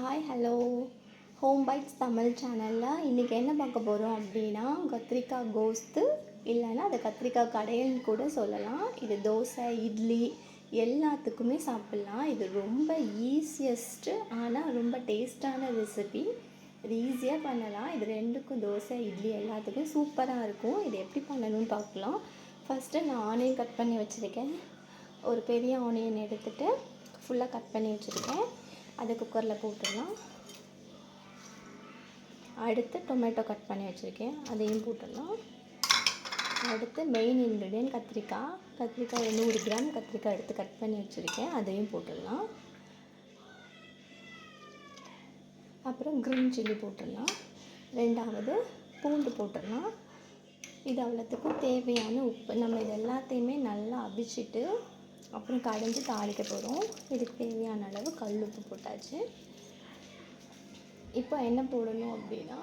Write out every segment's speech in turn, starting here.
Hi hello home bytes Tamil சேனலில் இன்றைக்கி என்ன பார்க்க போகிறோம் அப்படின்னா கத்திரிக்காய் கோஸ்து. இல்லைன்னா அதை கத்திரிக்காய் கடையல்னு கூட சொல்லலாம். இது தோசை இட்லி எல்லாத்துக்குமே சாப்பிட்லாம். இது ரொம்ப ஈஸியஸ்ட்டு ஆனால் ரொம்ப டேஸ்டான ரெசிபி இது ஈஸியாக பண்ணலாம். இது ரெண்டுக்கும் தோசை இட்லி எல்லாத்துக்கும் சூப்பராக இருக்கும். இது எப்படி பண்ணணும்னு பார்க்கலாம். ஃபஸ்ட்டு நான் ஆனியன் கட் பண்ணி வச்சுருக்கேன். ஒரு பெரிய ஆனியன் எடுத்துகிட்டு ஃபுல்லாக கட் பண்ணி வச்சுருக்கேன். அதை குக்கரில் போட்டுடலாம். அடுத்து டொமேட்டோ கட் பண்ணி வச்சுருக்கேன். அதையும் போட்டுடலாம். அடுத்து மெயின் இன்க்ரீடியன்ட் கத்திரிக்காய். கத்திரிக்காய் ஒரு நூறு கிராம் கத்திரிக்காய் எடுத்து கட் பண்ணி வச்சுருக்கேன். அதையும் போட்டுடலாம். அப்புறம் க்ரீன் சில்லி போட்டுடலாம். ரெண்டாவது பூண்டு போட்டுடலாம். இது அவ்வளோத்துக்கும் தேவையான உப்பு. நம்ம இது எல்லாத்தையுமே நல்லா அவிச்சிட்டு அப்புறம் கடைஞ்சி தாளிக்க போகிறோம் இதுக்கு தேவையான அளவு கல் உப்பு போட்டாச்சு. இப்போ என்ன போடணும் அப்படின்னா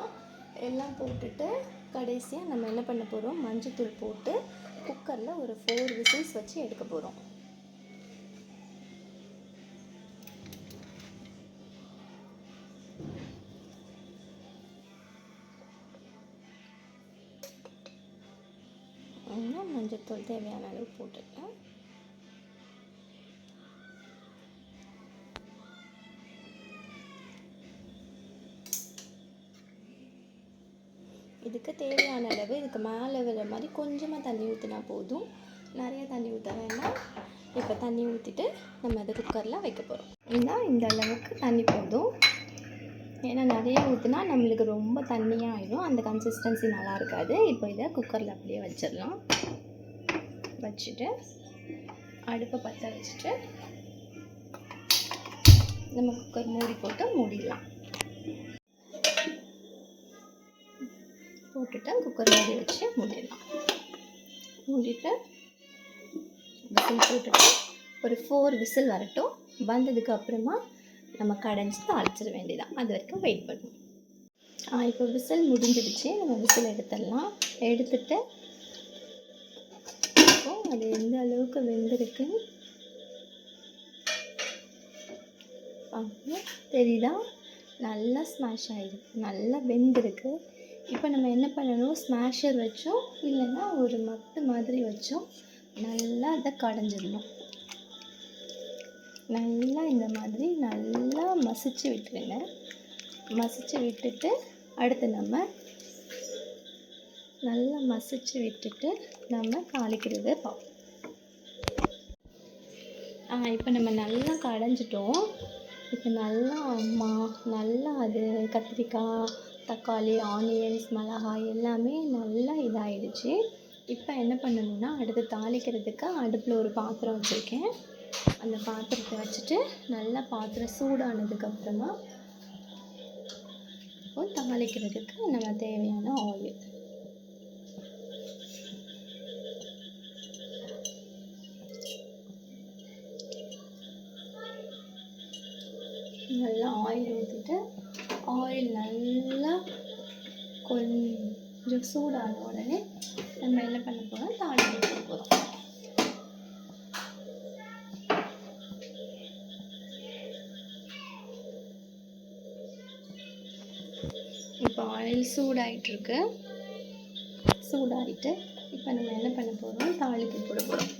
எல்லாம் போட்டுட்டு கடைசியாக நம்ம என்ன பண்ண போகிறோம் மஞ்சத்தூள் போட்டு குக்கரில் ஒரு ஃபோர் விசில்ஸ் வச்சு எடுக்க போகிறோம் மஞ்சத்தூள் தேவையான அளவு போட்டுட்டேன் இதுக்கு தேவையான அளவு இதுக்கு மேலே விழுற மாதிரி கொஞ்சமாக தண்ணி ஊற்றினா போதும். நிறைய தண்ணி ஊற்ற வேண்டாம். இப்போ தண்ணி ஊற்றிட்டு நம்ம அதை குக்கரில் வைக்க போகிறோம் ஏன்னா இந்த அளவுக்கு தண்ணி போதும். ஏன்னா நிறைய ஊற்றினா நம்மளுக்கு ரொம்ப தண்ணியாக ஆயிடும் அந்த கன்சிஸ்டன்சி நல்லா இருக்காது. இப்போ இதை குக்கரில் அப்படியே வச்சிடலாம். வச்சுட்டு அடுப்பை பற்ற வச்சுட்டு நம்ம குக்கர் மூடி போட்டு மூடிடலாம். போட்டுட்டு குக்கர் மூடி வச்சு மூடிடலாம். மூடிட்டு விசில் போட்டுட்டு ஒரு ஃபோர் விசில் வரட்டும். வந்ததுக்கு அப்புறமா நம்ம கடைஞ்சி தாளிச்சிட வேண்டியதான் அது வரைக்கும் வெயிட் பண்ணும் இப்போ விசில் முடிஞ்சிடுச்சு. நம்ம விசில் எடுத்துடலாம். எடுத்துட்டு அது எந்த அளவுக்கு வெந்திருக்கு? தெரியுதா? நல்லா ஸ்மாஷ் ஆகிருக்கு நல்லா வெந்திருக்கு. இப்போ நம்ம என்ன பண்ணணும்? ஸ்மாஷர் வச்சோம். இல்லைன்னா ஒரு மத்து மாதிரி வச்சோம். நல்லா அதை கடைஞ்சிடணும். நல்லா இந்த மாதிரி நல்லா மசிச்சு விட்டுருங்க. மசிச்சு விட்டுட்டு அடுத்து நம்ம நல்லா மசிச்சு விட்டுட்டு நம்ம தாளிக்கிறது பார்ப்போம் ஆ இப்போ நம்ம நல்லா கடைஞ்சிட்டோம். இப்போ நல்லா அம்மா நல்லா அது கத்திரிக்காய் தக்காளி ஆனியன்ஸ் மிளகாய் எல்லாமே நல்லா இதாகிடுச்சு இப்போ என்ன பண்ணணும்னா அடுத்து தாளிக்கிறதுக்கு அடுப்பில் ஒரு பாத்திரம் வச்சுருக்கேன். அந்த பாத்திரத்தை வச்சுட்டு நல்லா பாத்திரம் சூடானதுக்கப்புறமா தாளிக்கிறதுக்கு நம்ம தேவையான ஆயில் நல்லா ஆயில் ஊற்றிட்டு மாதிரி நல்லா கொஞ்சம் சூடான உடனே நம்ம என்ன பண்ண போகிறோம் தாளிக்க போகிறோம் இப்போ ஆயில் சூடாயிட்டுருக்கு. சூடாகிட்டு இப்போ நம்ம என்ன பண்ண போகிறோம் தாளிப்பு போட போகிறோம்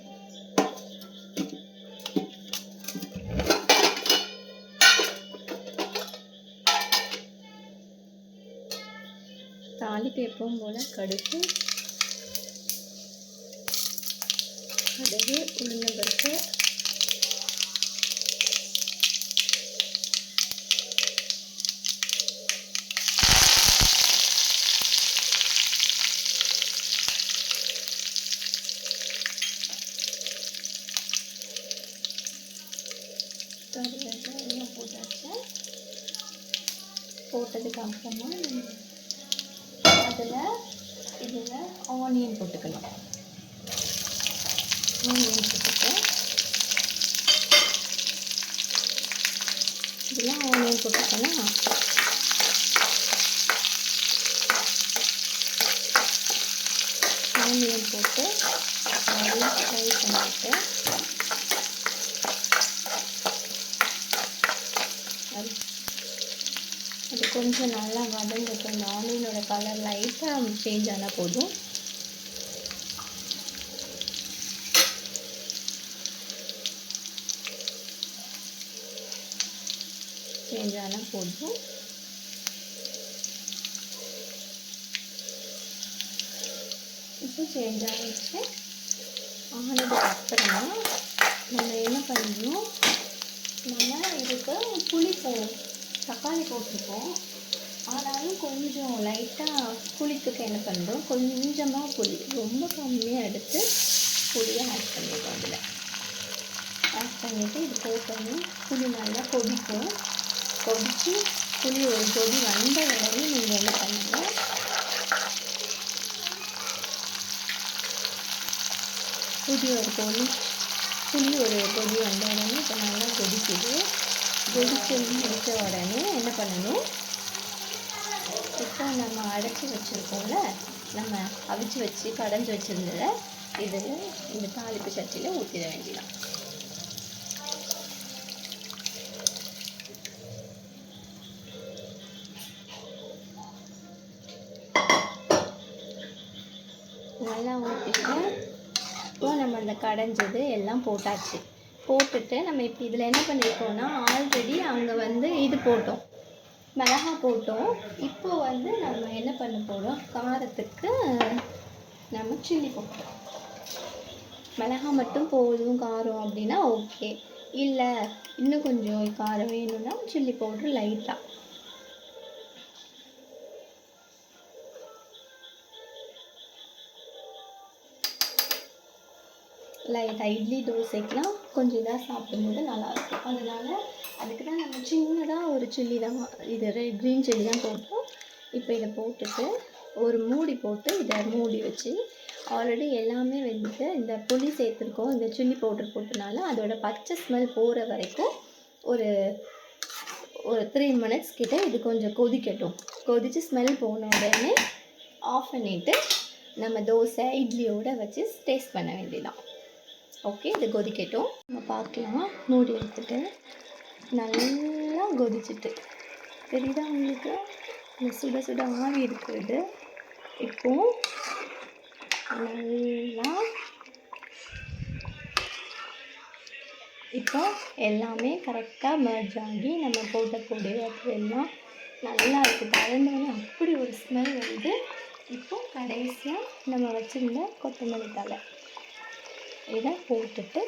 பருப்பு எப்பவும் போல். கடுகு கடுகு உளுந்த பருப்பு. போட்டதுக்கு அப்புறமா அதில் இதில் ஆனியன் போட்டுக்கணும் ஆனியன் போட்டுட்டு. இதில் ஆனியன் போட்டுக்கலாம் ஆனியன் போட்டு ஃப்ரை பண்ணிவிட்டு அது- அது கொஞ்சம் நல்லா வதங்கட்டும். இந்த ஆனியனோட கலர் லைட்டாக சேஞ்ச் ஆனால் போதும். சேஞ்ச் ஆனால் போதும். இப்போ சேஞ்ச் ஆகிடுச்சு ஆனதுக்கு அப்புறமா நம்ம என்ன பண்ணணும்? நம்ம இதுக்கு புளி போ தக்காளி போட்டிருக்கோம். இருந்தாலும் கொஞ்சம் லைட்டாக புளித்துக்கு என்ன பண்ணுறோம் கொஞ்சமாக புளி ரொம்ப கம்மியாக எடுத்து புளியை ஆட் பண்ணிடுவோம் அதில். ஆட் பண்ணிவிட்டு இது போட்டோன்னே புளி நல்லா கொதிக்கும். கொதித்து புளி ஒரு கொதி வந்த உடனே நீங்கள் என்ன பண்ணுங்கள் புளி ஒரு கொதி புளி ஒரு கொதி வந்த உடனே இப்போ நல்லா கொதிக்குது. கொதிச்சு முடித்த உடனே என்ன பண்ணணும்? இப்போ நம்ம அடைச்சி வச்சுருக்கோம்ல நம்ம அவிச்சு வச்சு கடைஞ்சி வச்சுருந்தத இதில் இந்த தாளிப்பு சட்டியில் ஊற்றிட வேண்டியதான் நல்லா ஊற்றிட்டு இப்போ நம்ம அந்த கடைஞ்சது எல்லாம் போட்டாச்சு. போட்டுட்டு நம்ம இப்போ இதில் என்ன பண்ணியிருக்கோம்னா ஆல்ரெடி அங்கே வந்து இது போட்டோம். மிளகா போட்டோம். இப்போ வந்து நம்ம என்ன பண்ண போகிறோம் காரத்துக்கு நம்ம சில்லி போட்டோம். மிளகா மட்டும் போதும் காரம் அப்படின்னா ஓகே இல்லை இன்னும் கொஞ்சம் காரம் வேணும்னா சில்லி பவுட்ரு லைட்டாக லைட்டாக இட்லி தோசைக்கெலாம் கொஞ்சம் இதாக சாப்பிடும்போது நல்லாயிருக்கும் அதனால் அதுக்கு தான் நம்ம சின்னதாக ஒரு சில்லி தான் இது ரெட் க்ரீன் சில்லி தான் போட்டோம் இப்போ இதை போட்டுட்டு ஒரு மூடி போட்டு இதை மூடி வச்சு ஆல்ரெடி எல்லாமே வந்து இந்த புளி சேர்த்துருக்கோம். இந்த சில்லி பவுடர் போட்டனால அதோட பச்சை ஸ்மெல் போகிற வரைக்கும் ஒரு ஒரு த்ரீ மினிட்ஸ் கிட்டே இது கொஞ்சம் கொதிக்கட்டும். கொதித்து ஸ்மெல் போன உடனே ஆஃப் பண்ணிவிட்டு நம்ம தோசை இட்லியோடு வச்சு டேஸ்ட் பண்ண வேண்டியதான் ஓகே இது கொதிக்கட்டும். நம்ம பார்க்கலாம். மூடி எடுத்துட்டு நல்லா கொதிச்சிட்டு. தெரியுதா உங்களுக்கு? இந்த சுட சுட ஆவி இருக்கிறது இப்போ நல்லா இப்போ எல்லாமே கரெக்டாக மர்ஜ் ஆகி நம்ம போட்ட பொடி எல்லாம் நல்லா இருக்குது கலந்தோடனே அப்படி ஒரு ஸ்மெல் வந்து இப்போ கடைசியாக நம்ம வச்சுருந்த கொத்தமல்லி தழை. இதை போட்டுட்டு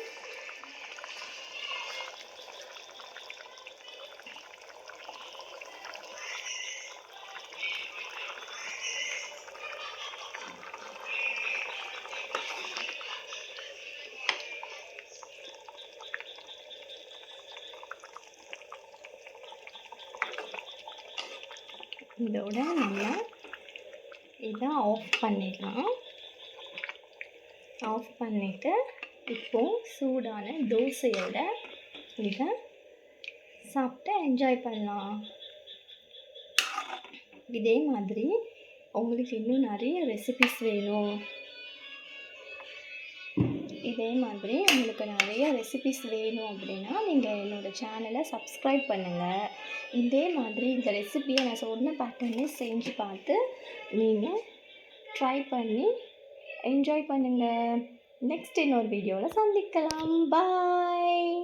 இதோட நம்ம இதை ஆஃப் பண்ணிடலாம். ஆஃப் பண்ணிவிட்டு இப்போ சூடான தோசையோட இதை சாப்பிட்டு என்ஜாய் பண்ணலாம். இதே மாதிரி உங்களுக்கு இன்னும் நிறைய ரெசிபிஸ் வேணும். இதே மாதிரி உங்களுக்கு நிறைய ரெசிபிஸ் வேணும் அப்படின்னா நீங்கள் என்னோடய சேனலை சப்ஸ்கிரைப் பண்ணுங்கள் இதே மாதிரி இந்த ரெசிபியை நான் சொன்ன பேட்டர்னே செஞ்சு பார்த்து நீங்கள் ட்ரை பண்ணி என்ஜாய் பண்ணுங்கள் நெக்ஸ்ட் இன்னொரு வீடியோவில் சந்திக்கலாம். பாய்